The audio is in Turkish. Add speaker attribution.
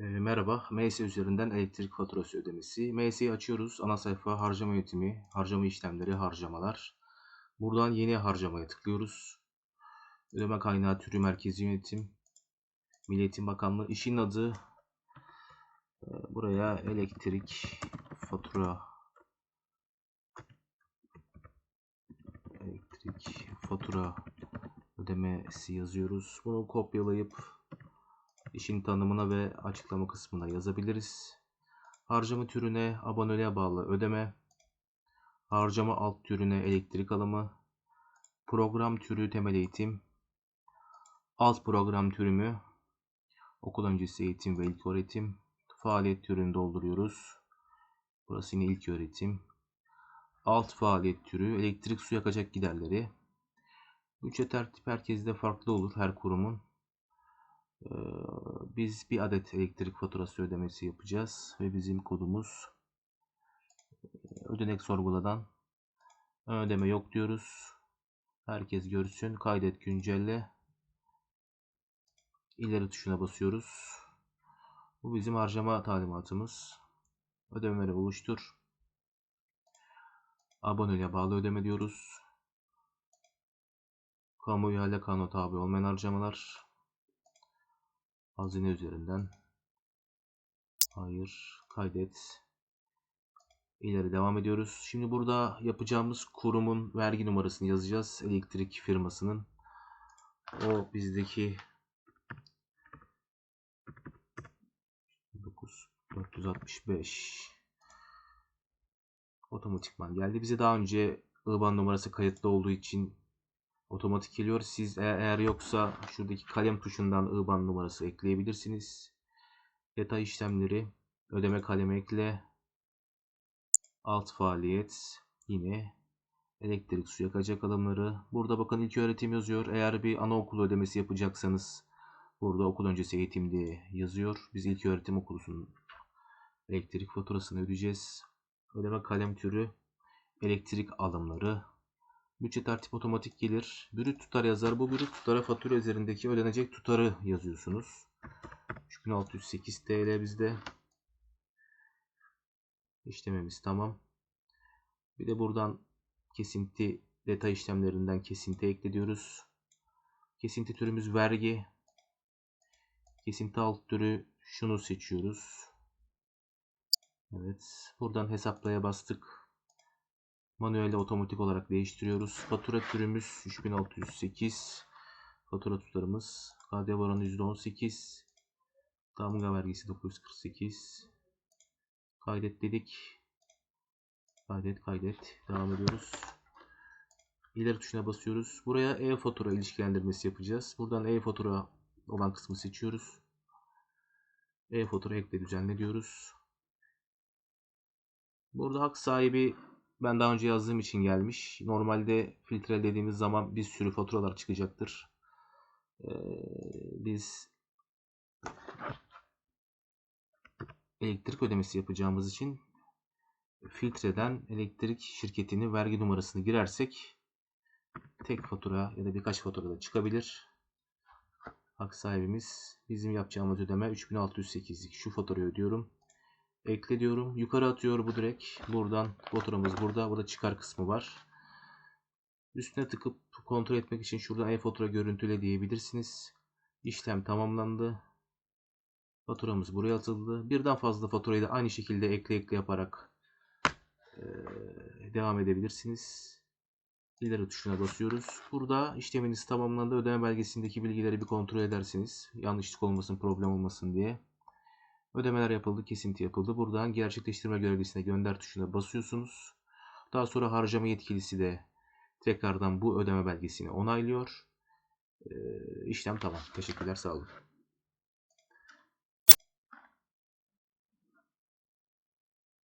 Speaker 1: Eee, merhaba, MS üzerinden elektrik faturası ödemesi. MS'yi açıyoruz. Ana sayfa harcama yönetimi, harcama işlemleri, harcamalar. Buradan yeni harcamaya tıklıyoruz. Ödeme kaynağı türü merkezi yönetim. Milli Eğitim Bakanlığı. İşin adı eee, buraya elektrik fatura elektrik fatura ödemesi yazıyoruz. Bunu kopyalayıp İşin tanımına ve açıklama kısmına yazabiliriz. Harcama türüne aboneliğe bağlı ödeme, harcama alt türüne elektrik alımı, program türü temel eğitim, alt program türümü okul öncesi eğitim ve ilk öğretim, faaliyet türünü dolduruyoruz. Burası yine ilk öğretim. Alt faaliyet türü elektrik su yakacak giderleri. Bütçe tertip herkeste farklı olur her kurumun. Ee, Biz bir adet elektrik faturası ödemesi yapacağız ve bizim kodumuz e, ödenek sorguladan ödeme yok diyoruz. Herkes görsün. Kaydet güncelle. İleri tuşuna basıyoruz. Bu bizim harcama talimatımız. Ödemeleri oluştur. Aboneliğe bağlı ödeme diyoruz. Kamu ihale kanuna tabi olmayan harcamalar. Hazine üzerinden. Hayır. Kaydet. İleri devam ediyoruz. Şimdi burada yapacağımız kurumun vergi numarasını yazacağız. Elektrik firmasının. O bizdeki 9465 otomatikman geldi. Bize daha önce IBAN numarası kayıtlı olduğu için otomatik geliyor. Siz e- eğer yoksa şuradaki kalem tuşundan IBAN numarası ekleyebilirsiniz. Detay işlemleri, ödeme kalemi ekle, alt faaliyet, yine elektrik su yakacak alımları. Burada bakın ilk öğretim yazıyor. Eğer bir anaokulu ödemesi yapacaksanız burada okul öncesi eğitim diye yazıyor. Biz ilk öğretim okulusunun elektrik faturasını ödeyeceğiz. Ödeme kalem türü, elektrik alımları, Bütçe tertip otomatik gelir. Brüt tutar yazar. Bu brüt tutara fatura üzerindeki ödenecek tutarı yazıyorsunuz. 3608 TL bizde. İşlememiz tamam. Bir de buradan kesinti detay işlemlerinden kesinti ekle diyoruz. Kesinti türümüz vergi. Kesinti alt türü şunu seçiyoruz. Evet. Buradan hesaplaya bastık. Manuelde otomatik olarak değiştiriyoruz. Fatura türümüz 3608. Fatura tutarımız. KDV oranı %18. Damga vergisi 948. Kaydet dedik. Kaydet kaydet. Devam ediyoruz. İleri tuşuna basıyoruz. Buraya e-fatura ilişkilendirmesi yapacağız. Buradan e-fatura olan kısmı seçiyoruz. E-fatura ekle düzenle diyoruz. Burada hak sahibi ben daha önce yazdığım için gelmiş. Normalde filtrelediğimiz zaman bir sürü faturalar çıkacaktır. Ee, biz elektrik ödemesi yapacağımız için filtreden elektrik şirketinin vergi numarasını girersek tek fatura ya da birkaç fatura da çıkabilir. Hak sahibimiz bizim yapacağımız ödeme 3608'lik şu faturayı ödüyorum. Ekle diyorum. Yukarı atıyor bu direkt. Buradan faturamız burada. Burada çıkar kısmı var. Üstüne tıkıp kontrol etmek için şuradan e-fatura görüntüle diyebilirsiniz. İşlem tamamlandı. Faturamız buraya atıldı. Birden fazla faturayı da aynı şekilde ekle ekle yaparak e, devam edebilirsiniz. İleri tuşuna basıyoruz. Burada işleminiz tamamlandı. Ödeme belgesindeki bilgileri bir kontrol edersiniz. Yanlışlık olmasın, problem olmasın diye. Ödemeler yapıldı, kesinti yapıldı. Buradan gerçekleştirme görevlisine gönder tuşuna basıyorsunuz. Daha sonra harcama yetkilisi de tekrardan bu ödeme belgesini onaylıyor. Ee, işlem tamam. Teşekkürler, sağ olun.